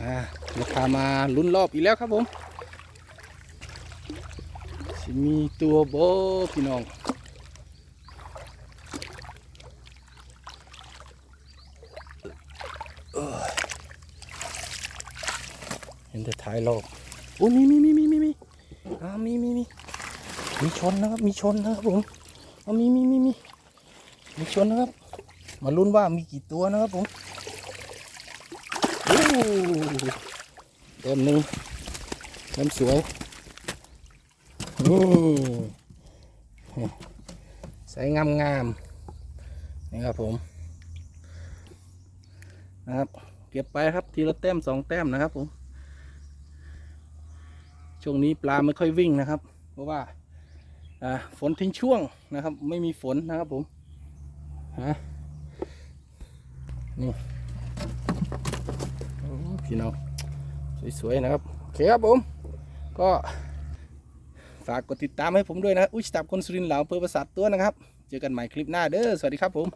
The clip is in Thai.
อ่าราคามาลุ้นรอบอีกแล้วครับผมสิมีตัวโบพี่น้องเห็นแต่ท้ายรอบโอ้มีมีมีมีมีมีอ่ามีมีมีมีชนนะครับ มีชนนะครับผมเอามีมีมีมีมีชนนะครับ มาลุ้นว่ามีกี่ตัวนะครับผมโอ้ ต็มหนึ่งเต็มสวยนี่ใส่งามงามนี่ครับผมนะครับ เก็บไปครับทีละแต้มสองแต้มนะครับผมช่วงนี้ปลาไม่ค่อยวิ่งนะครับ เพราะว่าฝนทิ้งช่วงนะครับ ไม่มีฝนนะครับผมฮะนี่พี่น้อง สวยๆนะครับโอเคครับผม ก็ฝากกดติดตามให้ผมด้วยนะ อุ้ยตับคนสุรินทร์เหลาเพื่อประสาทตัวนะครับ เจอกันใหม่คลิปหน้าเด้อ สวัสดีครับผม